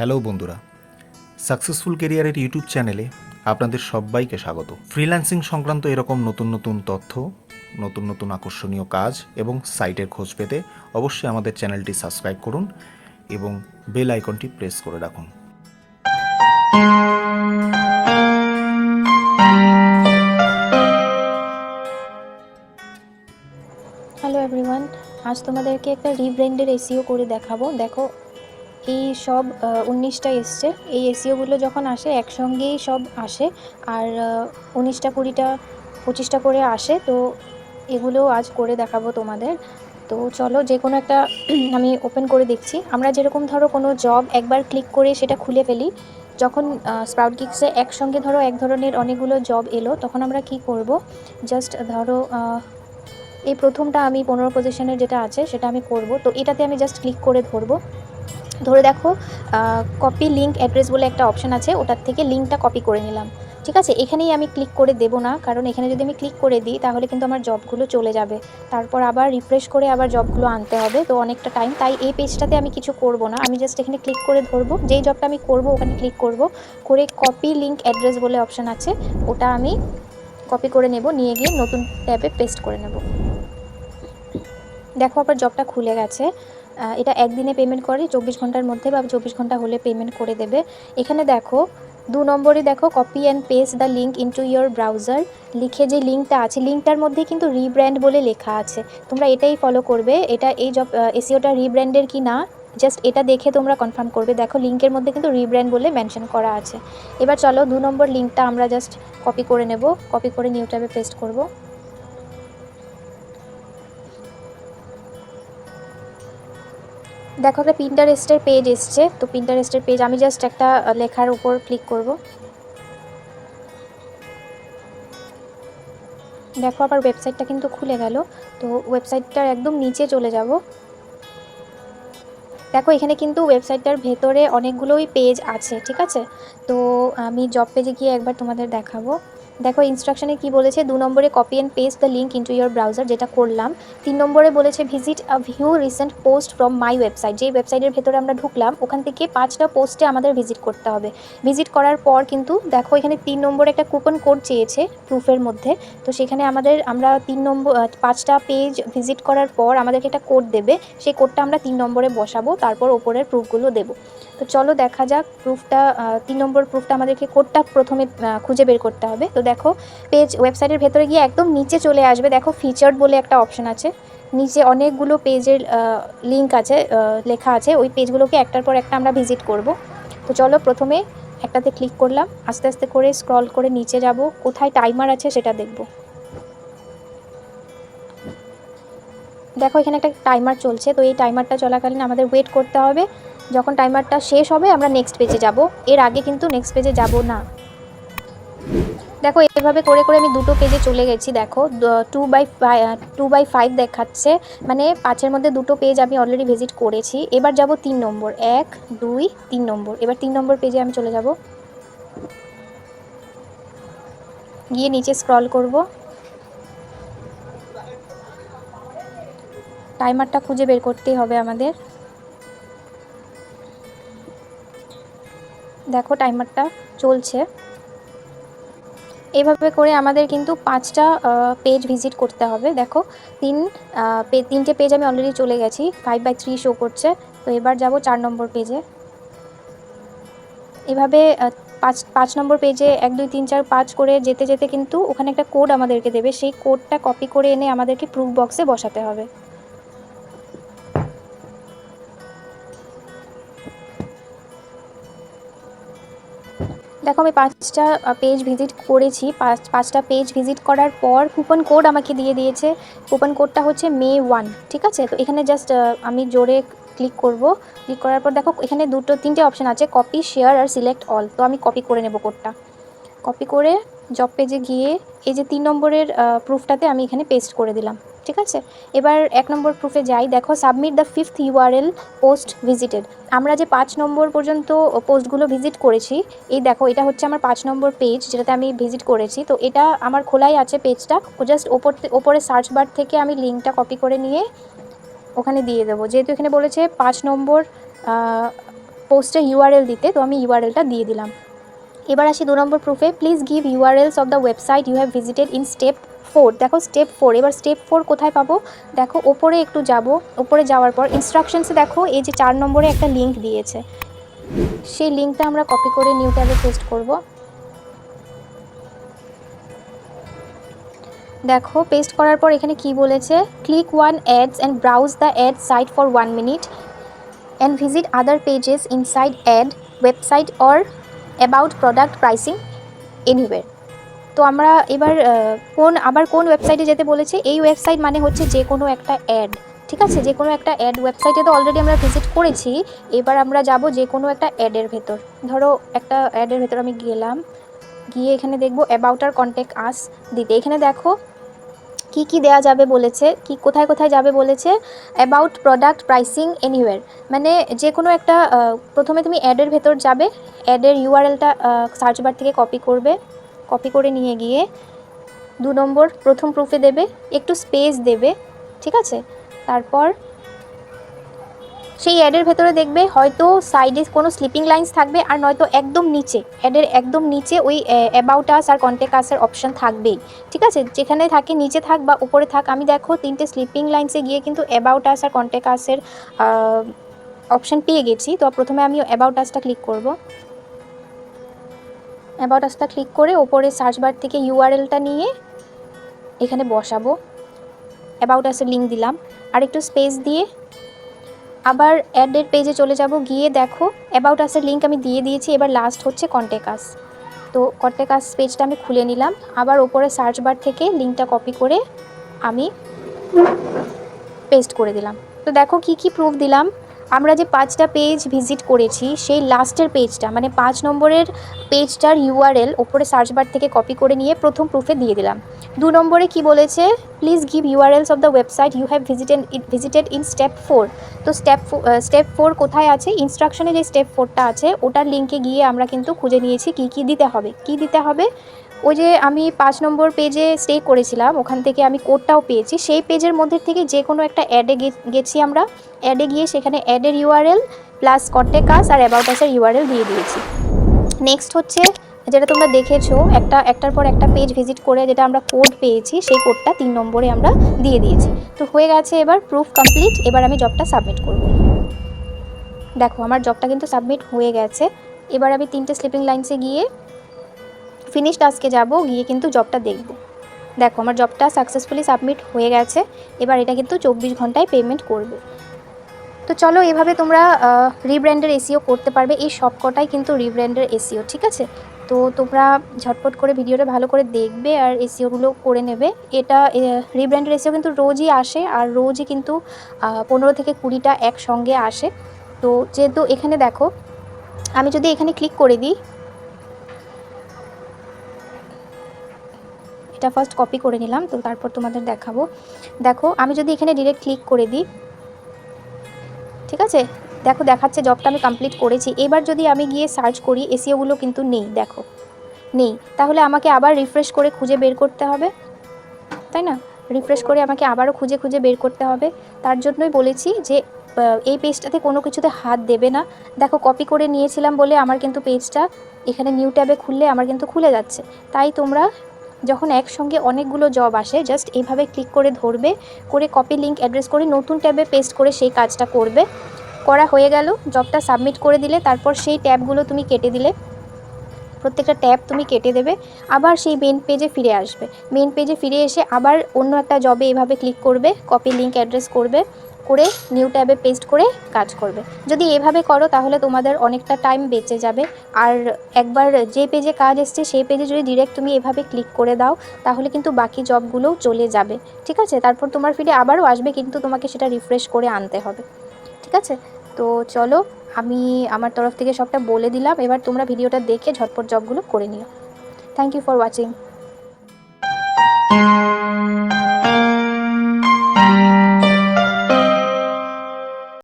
Hello বন্ধুরা, successful কেরিয়ারের YouTube চ্যানেলে আপনাদের সবাইকে স্বাগত। ফ্রিল্যান্সিং সংক্রান্ত এরকম নতুন নতুন তথ্য, নতুন নতুন আকর্ষণীয় কাজ এবং সাইটের খোঁজ পেতে অবশ্যই আমাদের চ্যানেলটি সাবস্ক্রাইব করুন এবং বেল আইকনটি প্রেস করে রাখুন। হ্যালো এভরিওয়ান আজ তোমাদেরকে একটা রিব্র্যান্ডের এসিও করে দেখাবো। দেখো এই সব উনিশটা এসছে। এই এসিওগুলো যখন আসে, একসঙ্গেই সব আসে। আর উনিশটা, কুড়িটা, পঁচিশটা করে আসে, তো এগুলো আজ করে দেখাবো তোমাদের। তো চলো, যে কোনো একটা আমি ওপেন করে দেখছি। আমরা যেরকম ধরো কোনো জব একবার ক্লিক করে সেটা খুলে ফেলি। যখন স্প্রাউট গিক্সে একসঙ্গে ধরো এক ধরনের অনেকগুলো জব এলো, তখন আমরা কি করব? জাস্ট ধরো এই প্রথমটা আমি পনেরো পজিশনের যেটা আছে, সেটা আমি করব। তো এটাতে আমি জাস্ট ক্লিক করে ধরবো। ধরে দেখো কপি লিঙ্ক অ্যাড্রেস বলে একটা অপশান আছে, ওটার থেকে লিঙ্কটা কপি করে নিলাম। ঠিক আছে? এখানেই আমি ক্লিক করে দেব না, কারণ এখানে যদি আমি ক্লিক করে দিই, তাহলে কিন্তু আমার জবগুলো চলে যাবে। তারপর আবার রিফ্রেশ করে আবার জবগুলো আনতে হবে, তো অনেকটা টাইম তাই এই পেজটাতে আমি কিছু করব না, আমি জাস্ট এখানে ক্লিক করে ধরবো। যেই জবটা আমি করব, ওখানে ক্লিক করব। করে কপি লিঙ্ক অ্যাড্রেস বলে অপশান আছে, ওটা আমি কপি করে নেব, নিয়ে গিয়ে নতুন ট্যাবে পেস্ট করে নেব। দেখো, আবার জবটা খুলে গেছে। এটা একদিনে পেমেন্ট করে, চব্বিশ ঘণ্টার মধ্যে বা চব্বিশ ঘণ্টা হলে পেমেন্ট করে দেবে। এখানে দেখো, দু নম্বরে দেখো copy and paste the link into your browser লিখে যে লিঙ্কটা আছে লিঙ্কটার মধ্যে কিন্তু রিব্র্যান্ড বলে লেখা আছে। তোমরা এটাই ফলো করবে। এটা এই জব এসিওটা রিব্র্যান্ডের কি না জাস্ট এটা দেখে তোমরা কনফার্ম করবে। দেখো লিঙ্কের মধ্যে কিন্তু রিব্র্যান্ড বলে মেনশন করা আছে। এবার চলো, দু নম্বর লিঙ্কটা আমরা জাস্ট কপি করে নেব। কপি করে নিউ ট্যাবে পেস্ট করব। দেখো একটা পিন্টারেস্টের পেজ এসছে। তো পিন্টারেস্টের পেজ আমি জাস্ট একটা লেখার উপর ক্লিক করব। দেখো আবার ওয়েবসাইটটা কিন্তু খুলে গেল। তো ওয়েবসাইটটার একদম নিচে চলে যাব। দেখো এখানে কিন্তু ওয়েবসাইটটার ভেতরে অনেকগুলোই পেজ আছে, ঠিক আছে? তো আমি জব পেজে গিয়ে একবার তোমাদের দেখাবো। দেখো ইনস্ট্রাকশনে কি বলেছে? দু নম্বরে copy and paste the link into your browser যেটা করলাম। তিন নম্বরে বলেছে visit a view recent post from my website যেই ওয়েবসাইটের ভেতরে আমরা ঢুকলাম, ওখান থেকে পাঁচটা পোস্টে আমাদের ভিজিট করতে হবে। ভিজিট করার পর কিন্তু, দেখো, এখানে তিন নম্বরে একটা কুপন কোড চেয়েছে প্রুফের মধ্যে। তো সেখানে আমাদের, আমরা তিন নম্বর পাঁচটা পেজ ভিজিট করার পর আমাদেরকে একটা কোড দেবে। সেই কোডটা আমরা তিন নম্বরে বসাবো, তারপর ওপরের প্রুফগুলো দেবো। তো চলো দেখা যাক প্রুফটা তিন নম্বর প্রুফটা আমাদেরকে কোডটা প্রথমে খুঁজে বের করতে হবে। তো দেখো, পেজ, ওয়েবসাইটের ভেতরে গিয়ে একদম নিচে চলে আসবে। দেখো ফিচার্ড বলে একটা অপশন আছে। নিচে অনেকগুলো পেজের লিঙ্ক আছে লেখা আছে। ওই পেজগুলোকে একটার পর একটা আমরা ভিজিট করব। তো চলো, প্রথমে একটাতে ক্লিক করলাম। আস্তে আস্তে করে স্ক্রল করে নিচে যাব। কোথায় টাইমার আছে সেটা দেখব। দেখো, এখানে একটা টাইমার চলছে। তো এই টাইমারটা চলাকালীন আমাদের ওয়েট করতে হবে। যখন টাইমারটা শেষ হবে, আমরা নেক্সট পেজে যাব। এর আগে কিন্তু নেক্সট পেজে যাব না। দেখো, এভাবে করে করে আমি দুটো পেজে চলে গেছি, দেখো। Two by two by five দেখাচ্ছে। মানে পাঁচের মধ্যে দুটো পেজ আমি অলরেডি ভিজিট করেছি। এবার যাব তিন নম্বর। এক, দুই, তিন নম্বর। এবার তিন নম্বর পেজে আমি চলে যাব। গিয়ে নিচে স্ক্রল করব। টাইমারটা খুঁজে বের করতেই হবে আমাদের। দেখো টাইমারটা চলছে। এভাবে করে আমাদের কিন্তু পাঁচটা পেজ ভিজিট করতে হবে। দেখো, তিন তিনটে পেজ আমি অলরেডি চলে গেছি। ফাইভ বাই থ্রি শো করছে। তো এবার যাব চার নম্বর পেজে এভাবে পাঁচ পাঁচ নম্বর পেজে এক, দুই, তিন, চার, পাঁচ করে যেতে যেতে কিন্তু ওখানে একটা কোড আমাদেরকে দেবে। সেই কোডটা কপি করে এনে আমাদেরকে প্রুফ বক্সে বসাতে হবে। দেখো আমি পাঁচটা পেজ ভিজিট করেছি। পাঁচ, পাঁচটা পেজ ভিজিট করার পর কুপন কোড আমাকে দিয়ে দিয়েছে। কুপন কোডটা হচ্ছে মে ওয়ান ঠিক আছে? তো এখানে জাস্ট আমি জোরে ক্লিক করব। ক্লিক করার পর দেখো এখানে দুটো, তিনটে অপশান আছে কপি শেয়ার আর সিলেক্ট অল তো আমি কপি করে নেব কোডটা কপি করে জব পেজে গিয়ে এই যে তিন নম্বরের প্রুফটাতে আমি এখানে পেস্ট করে দিলাম। ঠিক আছে? এবার এক নম্বর প্রুফে যাই। দেখো submit the fifth URL post visited আমরা যে পাঁচ নম্বর পর্যন্ত পোস্টগুলো ভিজিট করেছি, এই দেখো, এটা হচ্ছে আমার পাঁচ নম্বর পেজ যেটাতে আমি ভিজিট করেছি। তো এটা আমার খোলাই আছে পেজটা ও জাস্ট ওপর ওপরে সার্চ বার থেকে আমি লিঙ্কটা কপি করে নিয়ে ওখানে দিয়ে দেবো। যেহেতু এখানে বলেছে পাঁচ নম্বর পোস্টের ইউআরএল দিতে, তো আমি ইউআরএলটা দিয়ে দিলাম। এবার আসি দু নম্বর প্রুফে please give URLs of the website you have visited in step four দেখো স্টেপ ফোর এবার স্টেপ ফোর কোথায় পাবো? দেখো ওপরে একটু যাব, ওপরে যাওয়ার পর ইনস্ট্রাকশনসে দেখো এই যে চার নম্বরে একটা লিঙ্ক দিয়েছে। সেই লিঙ্কটা আমরা কপি করে নিউ ট্যাবে পেস্ট করব। দেখো পেস্ট করার পর এখানে কি বলেছে? Click one ads and browse the ad site for one minute and visit other pages inside ad website or about product pricing anywhere তো আমরা এবার কোন, আবার কোন ওয়েবসাইটে যেতে বলেছে? এই ওয়েবসাইট মানে হচ্ছে যে কোনো একটা অ্যাড ঠিক আছে? যে কোনো একটা অ্যাড ওয়েবসাইটে তো অলরেডি আমরা ভিজিট করেছি। এবার আমরা যাব যে কোনো একটা অ্যাডের ভেতর। ধরো একটা অ্যাডের ভেতর আমি গেলাম। গিয়ে এখানে দেখব অ্যাবাউট আর কন্ট্যাক্ট আস দিতে। এখানে দেখো কি কি দেয়া যাবে বলেছে, কি কোথায় কোথায় যাবে বলেছে অ্যাবাউট প্রোডাক্ট প্রাইসিং এনিওয়ের মানে যে কোনো একটা প্রথমে তুমি অ্যাডের ভেতর যাবে অ্যাডের ইউআরএলটা সার্চ বার থেকে কপি করবে। কপি করে নিয়ে গিয়ে দু নম্বর প্রথম প্রুফে দেবে, একটু স্পেস দেবে, ঠিক আছে? তারপর সেই অ্যাডের ভেতরে দেখবে হয়তো সাইডে কোনো স্লিপিং লাইন্স থাকবে আর নয়তো একদম নিচে অ্যাডের একদম নিচে ওই অ্যাবাউট আস আর কন্ট্যাক্ট আসের অপশান থাকবেই, ঠিক আছে? যেখানে থাকে নিচে থাক বা উপরে থাক, আমি দেখো তিনটে স্লিপিং লাইন্সে গিয়ে কিন্তু অ্যাবাউট আস আর কন্ট্যাক্ট আসের অপশান পেয়ে গেছি, তো প্রথমে আমি অ্যাবাউট আসটা ক্লিক করব। অ্যাবাউট আসটা ক্লিক করে ওপরে সার্চ বার থেকে ইউআরএলটা নিয়ে এখানে বসাবো। অ্যাবাউট আসের লিঙ্ক দিলাম। আর একটু স্পেস দিয়ে আবার অ্যাডের পেজে চলে যাব। গিয়ে দেখো অ্যাবাউট আসের লিঙ্ক আমি দিয়ে দিয়েছি। এবার লাস্ট হচ্ছে কন্ট্যাক্ট আস তো কন্ট্যাক্ট আস পেজটা আমি খুলে নিলাম। আবার ওপরে সার্চ বার থেকে লিঙ্কটা কপি করে আমি পেস্ট করে দিলাম। তো দেখো কি কি প্রুফ দিলাম। আমরা যে পাঁচটা পেজ ভিজিট করেছি, সেই লাস্টের পেজটা মানে পাঁচ নম্বরের পেজটার ইউআরএল ওপরে সার্চ বার থেকে কপি করে নিয়ে প্রথম প্রুফে দিয়ে দিলাম। দু নম্বরে কি বলেছে? Please give URLs of the website you have visited visited in step four তো স্টেপ স্টেপ ফোর কোথায় আছে? ইনস্ট্রাকশনে যে স্টেপ ফোরটা আছে, ওটার লিঙ্কে গিয়ে আমরা কিন্তু খুঁজে নিয়েছি কি কি দিতে হবে। কি দিতে হবে? ওই যে আমি পাঁচ নম্বর পেজে স্টে করেছিলাম, ওখান থেকে আমি কোডটাও পেয়েছি। সেই পেজের মধ্যে থেকে যে কোনো একটা অ্যাডে গেছি আমরা। অ্যাডে গিয়ে সেখানে অ্যাডের ইউআরএল প্লাস কন্ট্যাক্ট আর অ্যাবাউট আসের ইউআরএল দিয়ে দিয়েছি। নেক্সট হচ্ছে, যেটা তোমরা দেখেছ, একটা, একটার পর একটা পেজ ভিজিট করে যেটা আমরা কোড পেয়েছি, সেই কোডটা তিন নম্বরে আমরা দিয়ে দিয়েছি। তো হয়ে গেছে এবার প্রুফ কমপ্লিট এবার আমি জবটা সাবমিট করব। দেখো, আমার জবটা কিন্তু সাবমিট হয়ে গেছে। এবার আমি তিনটে স্লিপিং লাইন্সে গিয়ে ফিনিশ টাস্কে যাব, গিয়ে কিন্তু জবটা দেখব। দেখো, আমার জবটা সাকসেসফুলি সাবমিট হয়ে গেছে, এবার এটা কিন্তু চব্বিশ ঘন্টায় পেমেন্ট করবে। তো চলো, এভাবে তোমরা রিব্র্যান্ডের এসিও করতে পারবে, এই সব কটাই কিন্তু রিব্র্যান্ডের এসিও ঠিক আছে? তো তোমরা ঝটপট করে ভিডিওটা ভালো করে দেখবে আর এসিওগুলো করে নেবে। এটা রিব্র্যান্ডের এসিও কিন্তু রোজই আসে আর রোজই কিন্তু পনেরো থেকে কুড়িটা একসঙ্গে আসে। তো যেহেতু এখানে দেখো, আমি যদি এখানে ক্লিক করে দিই এটা ফার্স্ট কপি করে নিলাম, তো তারপর তোমাদের দেখাবো। দেখো, আমি যদি এখানে ডিরেক্ট ক্লিক করে দিই, ঠিক আছে? দেখো, দেখাচ্ছে জবটা আমি কমপ্লিট করেছি। এবার যদি আমি গিয়ে সার্চ করি এসিওগুলো কিন্তু নেই, দেখো। নেই। তাহলে আমাকে আবার রিফ্রেশ করে খুঁজে বের করতে হবে, তাই না? রিফ্রেশ করে আমাকে আবারও খুঁজে খুঁজে বের করতে হবে। তার জন্যই বলেছি যে এই পেজটাতে কোনো কিছুতে হাত দেবে না। দেখো কপি করে নিয়েছিলাম বলে আমার কিন্তু পেজটা এখানে নিউ ট্যাবে খুললে আমার কিন্তু খুলে যাচ্ছে। তাই তোমরা যখন একসঙ্গে অনেকগুলো জব আসে জাস্ট এইভাবে ক্লিক করে ধরবে, করে কপি লিঙ্ক অ্যাড্রেস করে নতুন ট্যাবে পেস্ট করে সেই কাজটা করবে। করা হয়ে গেল জবটা সাবমিট করে দিলে, তারপর সেই ট্যাবগুলো তুমি কেটে দিলে। প্রত্যেকটা ট্যাব তুমি কেটে দেবে, আবার সেই মেন পেজে ফিরে আসবে। মেন পেজে ফিরে এসে আবার অন্য একটা জবে এভাবে ক্লিক করবে কপি লিঙ্ক অ্যাড্রেস করবে। করে নিউ ট্যাবে পেস্ট করে কাজ করবে। যদি এভাবে করো তাহলে তোমাদের অনেকটা টাইম বেঁচে যাবে। আর একবার যে পেজে কাজ এসছে সেই পেজে যদি ডিরেক্ট তুমি এভাবে ক্লিক করে দাও, তাহলে কিন্তু বাকি জবগুলোও চলে যাবে। ঠিক আছে? তারপর তোমার ফিরে আবারও আসবে, কিন্তু তোমাকে সেটা রিফ্রেশ করে আনতে হবে। ঠিক আছে? তো চলো, আমি আমার তরফ থেকে সবটা বলে দিলাম। এবার তোমরা ভিডিওটা দেখে ঝটপট জবগুলো করে নিও। Thank you for watching